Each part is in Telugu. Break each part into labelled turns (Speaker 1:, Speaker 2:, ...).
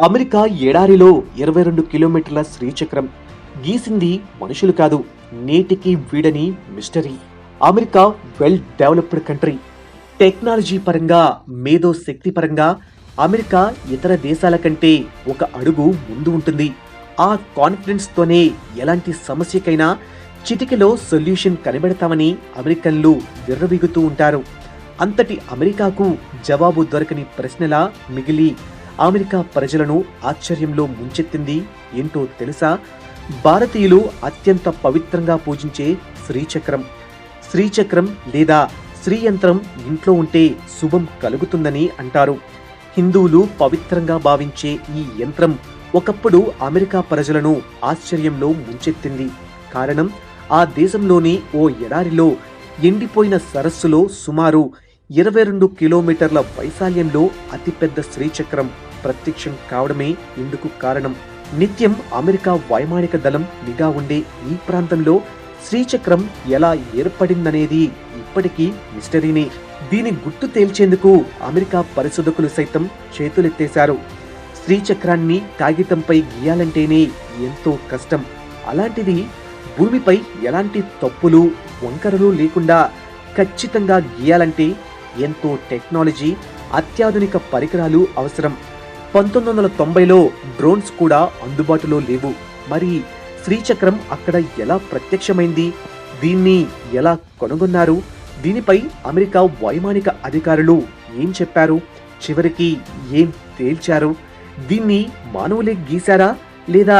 Speaker 1: అమెరికా ఎడారిలో ఇరవై రెండు కిలోమీటర్ల శ్రీచక్రం. గీసింది మనుషులు కాదు నేటికి వీడని mystery. America well developed country. Technology పరంగా మేధో శక్తి పరంగా అమెరికా ఇతర దేశాల కంటే ఒక అడుగు ముందు ఉంటుంది. ఆ కాన్ఫిడెన్స్తోనే ఎలాంటి సమస్యకైనా చిటికెలో సొల్యూషన్ కనిపెడతామని అమెరికన్లు విర్రవీగుతూ ఉంటారు. అంతటి అమెరికాకు జవాబు దొరకని ప్రశ్నలా మిగిలి అమెరికా ప్రజలను ఆశ్చర్యంలో ముంచెత్తింది ఏంటో తెలుసా? భారతీయులు అత్యంత పవిత్రంగా పూజించే శ్రీచక్రం. శ్రీచక్రం లేదా శ్రీయంత్రం ఇంట్లో ఉంటే శుభం కలుగుతుందని అంటారు. హిందువులు పవిత్రంగా భావించే ఈ యంత్రం ఒకప్పుడు అమెరికా ప్రజలను ఆశ్చర్యంలో ముంచెత్తింది. కారణం ఆ దేశంలోని ఓ ఎడారిలో ఎండిపోయిన సరస్సులో సుమారు ఇరవై రెండు కిలోమీటర్ల వైశాల్యంలో అతిపెద్ద శ్రీచక్రం. ప్రత్యక్షం కావడమే ఇందుకు కారణం. నిత్యం అమెరికా వైమానిక దళం నిఘా ఉండే ఈ ప్రాంతంలో శ్రీచక్రం ఎలా ఏర్పడిందనేది ఇప్పటికీ మిస్టరీనే. దీని గుట్టు తేల్చేందుకు అమెరికా పరిశోధకులు సైతం చేతులెత్తేశారు. శ్రీచక్రాన్ని కాగితంపై గీయాలంటేనే ఎంతో కష్టం. అలాంటిది భూమిపై ఎలాంటి తప్పులు వంకరలు లేకుండా ఖచ్చితంగా గీయాలంటే ఎంతో టెక్నాలజీ అత్యాధునిక పరికరాలు అవసరం. పంతొమ్మిది వందల తొంభైలో డ్రోన్స్ కూడా అందుబాటులో లేవు. మరి శ్రీచక్రం అక్కడ ఎలా ప్రత్యక్షమైంది? దీన్ని ఎలా కనుగొన్నారు? దీనిపై అమెరికా వైమానిక అధికారులు ఏం చెప్పారు? చివరికి ఏం తేల్చారు? దీన్ని మానవులే గీశారా? లేదా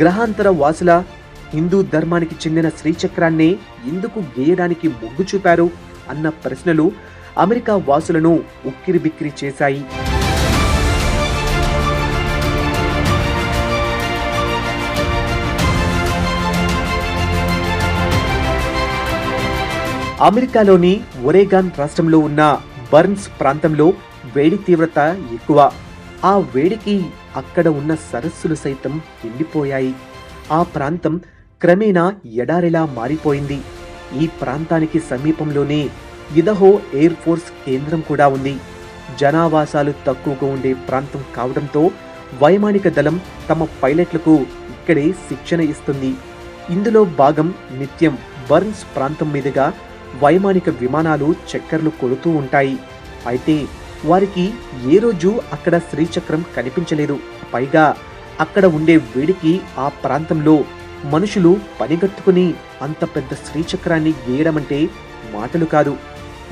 Speaker 1: గ్రహాంతర వాసుల హిందూ ధర్మానికి చెందిన శ్రీచక్రాన్నే ఎందుకు గేయడానికి మొగ్గు చూపారు? అన్న ప్రశ్నలు అమెరికా వాసులను ఉక్కిరిబిక్కిరి చేశాయి. అమెరికాలోని ఒరేగాన్ రాష్ట్రంలో ఉన్న బర్న్స్ ప్రాంతంలో వేడి తీవ్రత ఎక్కువ. ఆ వేడికి అక్కడ ఉన్న సరస్సులు సైతం ఎండిపోయాయి. ఆ ప్రాంతం క్రమేణా ఎడారిలా మారిపోయింది. ఈ ప్రాంతానికి సమీపంలోనే ఇదహో ఎయిర్ ఫోర్స్ కేంద్రం కూడా ఉంది. జనావాసాలు తక్కువగా ఉండే ప్రాంతం కావడంతో వైమానిక దళం తమ పైలట్లకు ఇక్కడే శిక్షణ ఇస్తుంది. ఇందులో భాగం నిత్యం బర్న్స్ ప్రాంతం మీదుగా వైమానిక విమానాలు చక్కర్లు కొడుతూ ఉంటాయి. అయితే వారికి ఏ రోజు అక్కడ శ్రీచక్రం కనిపించలేదు. పైగా అక్కడ ఉండే వేడికి ఆ ప్రాంతంలో మనుషులు పనిగట్టుకుని అంత పెద్ద శ్రీచక్రాన్ని గీయడమంటే మాటలు కాదు.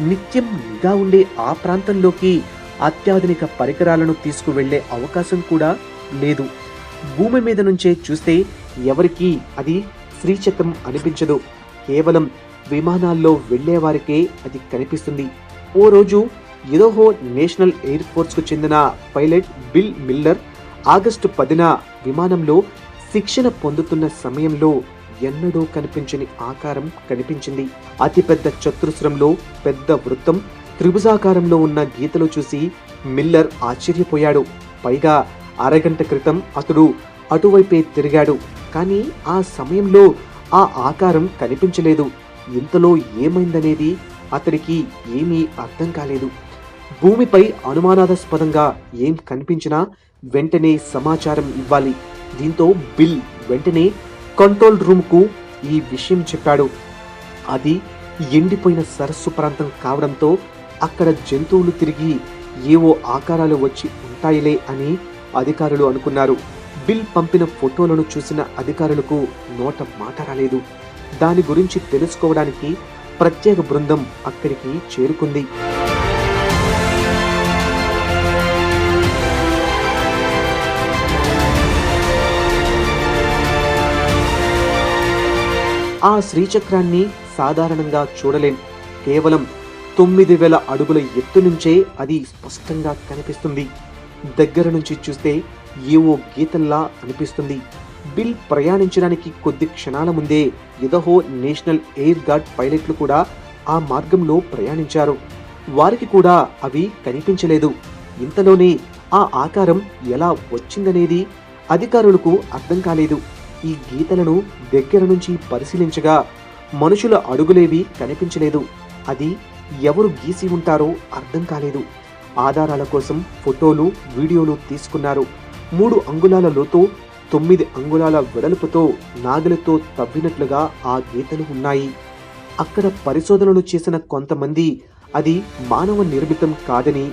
Speaker 1: నిత్యం నిఘా ఉండే ఆ ప్రాంతంలోకి అత్యాధునిక పరికరాలను తీసుకువెళ్ళే అవకాశం కూడా లేదు. భూమి మీద నుంచే చూస్తే ఎవరికీ అది శ్రీచక్రం అనిపించదు. కేవలం విమానాల్లో వెళ్ళేవారికే అది కనిపిస్తుంది. ఓ రోజు ఇదోహో నేషనల్ ఎయిర్ ఫోర్స్కు చెందిన పైలట్ బిల్ మిల్లర్ ఆగస్టు పదిన విమానంలో శిక్షణ పొందుతున్న సమయంలో ఎన్నడూ కనిపించని ఆకారం కనిపించింది. అతిపెద్ద చతురస్రంలో పెద్ద వృత్తం త్రిభుజాకారంలో ఉన్న గీతలు చూసి మిల్లర్ ఆశ్చర్యపోయాడు. పైగా అరగంట క్రితం అతడు అటువైపే తిరిగాడు. కానీ ఆ సమయంలో ఆ ఆకారం కనిపించలేదు. ఇంతలో ఏమైందనేది అతడికి ఏమీ అర్థం కాలేదు. భూమిపై అనుమానాస్పదంగా ఏం కనిపించినా వెంటనే సమాచారం ఇవ్వాలి. దీంతో బిల్ వెంటనే కంట్రోల్ రూమ్కు ఈ విషయం చెప్పాడు. అది ఎండిపోయిన సరస్సు ప్రాంతం కావడంతో అక్కడ జంతువులు తిరిగి ఏవో ఆకారాలు వచ్చి ఉంటాయిలే అని అధికారులు అనుకున్నారు. బిల్ పంపిన ఫోటోలను చూసిన అధికారులకు నోట మాట రాలేదు. దాని గురించి తెలుసుకోవడానికి ప్రత్యేక బృందం అక్కడికి చేరుకుంది. ఆ శ్రీచక్రాన్ని సాధారణంగా చూడలేం. కేవలం తొమ్మిది వేల అడుగుల ఎత్తు నుంచే అది స్పష్టంగా కనిపిస్తుంది. దగ్గర నుంచి చూస్తే ఏవో గీతల్లా అనిపిస్తుంది. బిల్ ప్రయాణించడానికి కొద్ది క్షణాల ముందే ఇదహో నేషనల్ ఎయిర్ గార్డ్ పైలట్లు కూడా ఆ మార్గంలో ప్రయాణించారు. వారికి కూడా అవి కనిపించలేదు. ఇంతలోనే ఆ ఆకారం ఎలా వచ్చిందనేది అధికారులకు అర్థం కాలేదు. ఈ గీతలను దగ్గర నుంచి పరిశీలించగా మనుషుల అడుగులేవి కనిపించలేదు. అది ఎవరు గీసి ఉంటారో అర్థం కాలేదు. ఆధారాల కోసం ఫోటోలు వీడియోలు తీసుకున్నారు. మూడు అంగుళాల లోతు తొమ్మిది అంగుళాల వెడల్పుతో నాగలితో తవ్వినట్లుగా ఆ గీతలు ఉన్నాయి. అక్కడ పరిశోధనలు చేసిన కొంతమంది అది మానవ నిర్మితం కాదని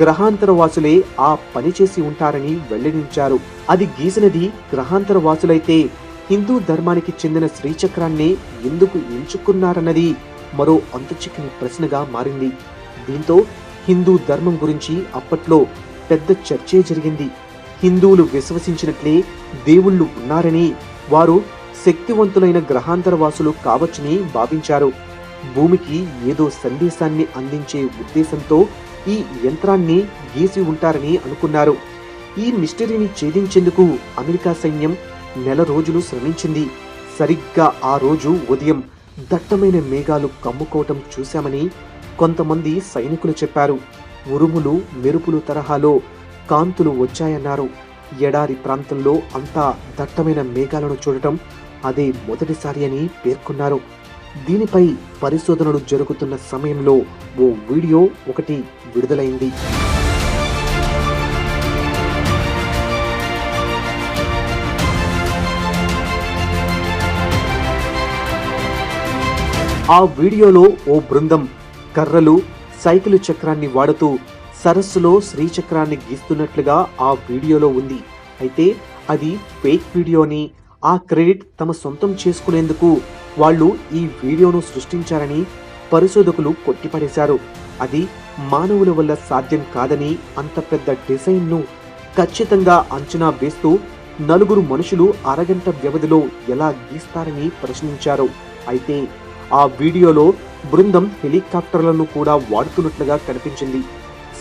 Speaker 1: గ్రహాంతర వాసులే ఆ పని చేసి ఉంటారని వెల్లడించారు. అది గీసినది గ్రహాంతర వాసులైతే హిందూ ధర్మానికి చెందిన శ్రీచక్రాన్ని ఎందుకు ఎంచుకున్నారన్నది మరో అంతుచిక్కని ప్రశ్నగా మారింది. దీంతో హిందూ ధర్మం గురించి అప్పట్లో పెద్ద చర్చే జరిగింది. హిందువులు విశ్వసించినట్లే దేవుళ్ళు ఉన్నారని వారు శక్తివంతులైన గ్రహాంతర వాసులు కావచ్చని భావించారు. భూమికి ఏదో సందేశాన్ని అందించే ఉద్దేశంతో ఈ యంత్రాన్ని గీసి ఉంటారని అనుకున్నారు. ఈ మిస్టరీని ఛేదించేందుకు అమెరికా సైన్యం నెల రోజులు శ్రమించింది. సరిగ్గా ఆ రోజు ఉదయం దట్టమైన మేఘాలు కమ్ముకోవటం చూశామని కొంతమంది సైనికులు చెప్పారు. ఉరుములు మెరుపులు తరహాలో కాంతులు వచ్చాయన్నారు. ఎడారి ప్రాంతంలో అంతా దట్టమైన మేఘాలను చూడటం అదే మొదటిసారి అని పేర్కొన్నారు. దీనిపై పరిశోధనలు జరుగుతున్న సమయంలో ఓ వీడియో ఒకటి విడుదలైంది. ఆ వీడియోలో ఓ బృందం కర్రలు సైకిల్ చక్రాన్ని వాడుతూ సరస్సులో శ్రీచక్రాన్ని గీస్తున్నట్లుగా ఆ వీడియోలో ఉంది. అయితే అది ఫేక్ వీడియోని ఆ క్రెడిట్ తమ సొంతం చేసుకునేందుకు వాళ్ళు ఈ వీడియోను సృష్టించారని పరిశోధకులు కొట్టిపడేశారు. అది మానవుల వల్ల సాధ్యం కాదని అంత పెద్ద డిజైన్ను ఖచ్చితంగా అంచనా వేస్తూ నలుగురు మనుషులు అరగంట వ్యవధిలో ఎలా గీస్తారని ప్రశ్నించారు. అయితే ఆ వీడియోలో బృందం హెలికాప్టర్లను కూడా వాడుతున్నట్లుగా కనిపించింది.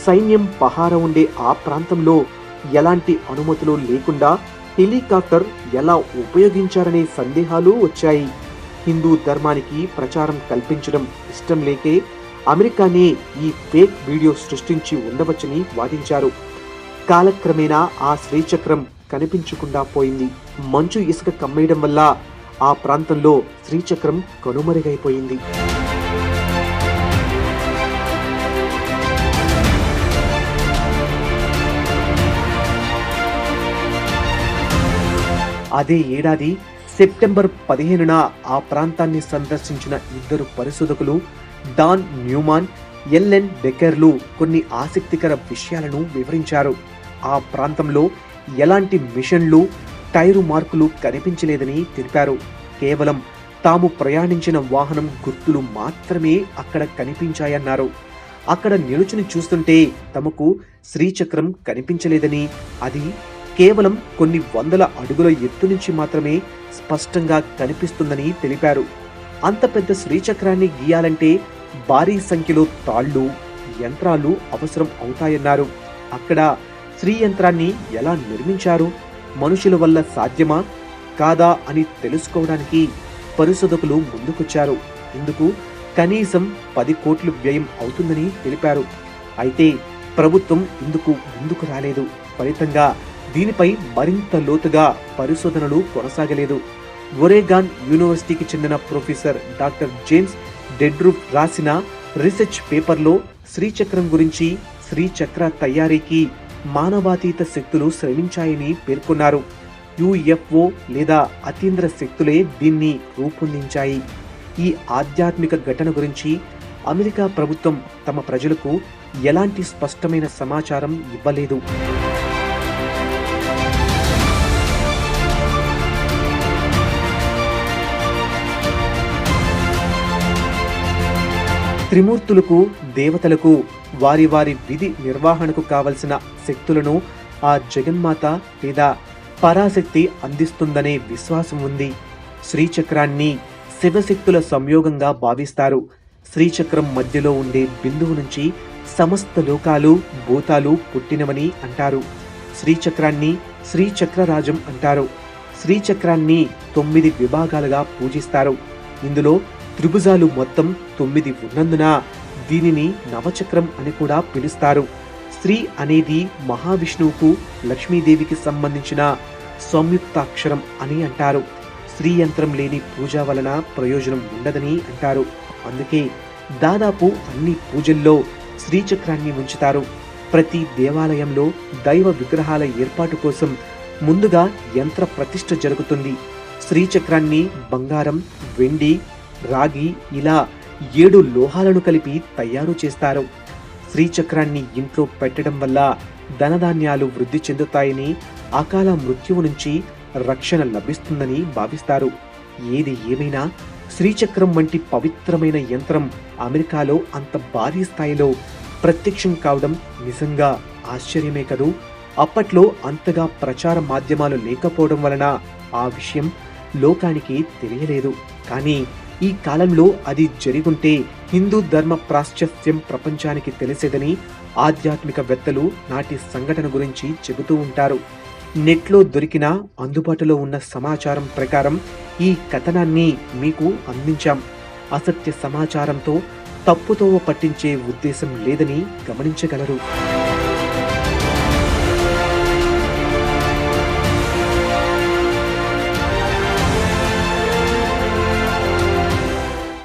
Speaker 1: సైన్యం పహారా ఉండే ఆ ప్రాంతంలో ఎలాంటి అనుమతులు లేకుండా హెలికాప్టర్ ఎలా ఉపయోగించారనే సందేహాలు వచ్చాయి. హిందూ ధర్మానికి ప్రచారం కల్పించడం ఇష్టం లేకే అమెరికానే ఈ ఫేక్ వీడియో సృష్టించి ఉండవచ్చని వాదించారు. కాలక్రమేణా ఆ శ్రీచక్రం కనిపించకుండా పోయింది. మంచు ఇసుక కమ్మేయడం వల్ల ఆ ప్రాంతంలో శ్రీచక్రం కనుమరుగైపోయింది. అదే ఏడాది సెప్టెంబర్ పదిహేనున ఆ ప్రాంతాన్ని సందర్శించిన ఇద్దరు పరిశోధకులు డాన్ న్యూమాన్ ఎల్ఎన్ డెకెర్లు కొన్ని ఆసక్తికర విషయాలను వివరించారు. ఆ ప్రాంతంలో ఎలాంటి మిషన్లు టైరు మార్కులు కనిపించలేదని తెలిపారు. కేవలం తాము ప్రయాణించిన వాహనం గుర్తులు మాత్రమే అక్కడ కనిపించాయన్నారు. అక్కడ నిలుచుని చూస్తుంటే తమకు శ్రీచక్రం కనిపించలేదని అది కేవలం కొన్ని వందల అడుగుల ఎత్తు నుంచి మాత్రమే స్పష్టంగా కనిపిస్తుందని తెలిపారు. అంత పెద్ద శ్రీచక్రాన్ని గీయాలంటే భారీ సంఖ్యలో తాళ్ళు యంత్రాలు అవసరం అవుతాయన్నారు. అక్కడ శ్రీ యంత్రాన్ని ఎలా నిర్మించారు? మనుషుల వల్ల సాధ్యమా? కాదా అని తెలుసుకోవడానికి పరిశోధకులు ముందుకొచ్చారు. ఇందుకు కనీసం పది కోట్లు వ్యయం అవుతుందని తెలిపారు. అయితే ప్రభుత్వం ఇందుకు ముందుకు రాలేదు. ఫలితంగా దీనిపై మరింత లోతుగా పరిశోధనలు కొనసాగలేదు. ఒరేగాన్ యూనివర్సిటీకి చెందిన ప్రొఫెసర్ డాక్టర్ జేమ్స్ డెడ్రూప్ రాసిన రీసెర్చ్ పేపర్లో శ్రీచక్రం గురించి శ్రీచక్ర తయారీకి మానవాతీత శక్తులు శ్రమించాయని పేర్కొన్నారు. యుఎఫ్ఓ లేదా అతీంద్ర శక్తులే దీన్ని రూపొందించాయి. ఈ ఆధ్యాత్మిక ఘటన గురించి అమెరికా ప్రభుత్వం తమ ప్రజలకు ఎలాంటి స్పష్టమైన సమాచారం ఇవ్వలేదు. త్రిమూర్తులకు దేవతలకు వారి వారి విధి నిర్వహణకు కావలసిన శక్తులను ఆ జగన్మాత లేదా పరాశక్తి అందిస్తుందనే విశ్వాసం ఉంది. శ్రీచక్రాన్ని శివశక్తుల సంయోగంగా భావిస్తారు. శ్రీచక్రం మధ్యలో ఉండే బిందువు నుంచి సమస్త లోకాలు భూతాలు పుట్టినవని అంటారు. శ్రీచక్రాన్ని శ్రీచక్రరాజం అంటారు. శ్రీచక్రాన్ని తొమ్మిది విభాగాలుగా పూజిస్తారు. ఇందులో త్రిభుజాలు మొత్తం తొమ్మిది ఉన్నందున దీనిని నవచక్రం అని కూడా పిలుస్తారు. స్త్రీ అనేది మహావిష్ణువుకు లక్ష్మీదేవికి సంబంధించిన సంయుక్తాక్షరం అని అంటారు. స్త్రీ యంత్రం లేని పూజ వలన ప్రయోజనం ఉండదని అంటారు. అందుకే దాదాపు అన్ని పూజల్లో శ్రీచక్రాన్ని ఉంచుతారు. ప్రతి దేవాలయంలో దైవ విగ్రహాల ఏర్పాటు కోసం ముందుగా యంత్ర ప్రతిష్ఠ జరుగుతుంది. శ్రీచక్రాన్ని బంగారం వెండి రాగి ఇలా ఏడు లోహాలను కలిపి తయారు చేస్తారు. శ్రీచక్రాన్ని ఇంట్లో పెట్టడం వల్ల ధనధాన్యాలు వృద్ధి చెందుతాయని అకాల మృత్యువు నుంచి రక్షణ లభిస్తుందని భావిస్తారు. ఏది ఏమైనా శ్రీచక్రం వంటి పవిత్రమైన యంత్రం అమెరికాలో అంత భారీ స్థాయిలో ప్రత్యక్షం కావడం నిజంగా ఆశ్చర్యమే కదూ! అప్పట్లో అంతగా ప్రచార మాధ్యమాలు లేకపోవడం వలన ఆ విషయం లోకానికి తెలియలేదు. కానీ ఈ కాలంలో అది జరిగుంటే హిందూ ధర్మ ప్రాశ్చాత్యం ప్రపంచానికి తెలిసేదని ఆధ్యాత్మికవేత్తలు నాటి సంఘటన గురించి చెబుతూ ఉంటారు. నెట్లో దొరికిన అందుబాటులో ఉన్న సమాచారం ప్రకారం ఈ కథనాన్ని మీకు అందించాం. అసత్య సమాచారంతో తప్పుతో పట్టించే ఉద్దేశం లేదని గమనించగలరు.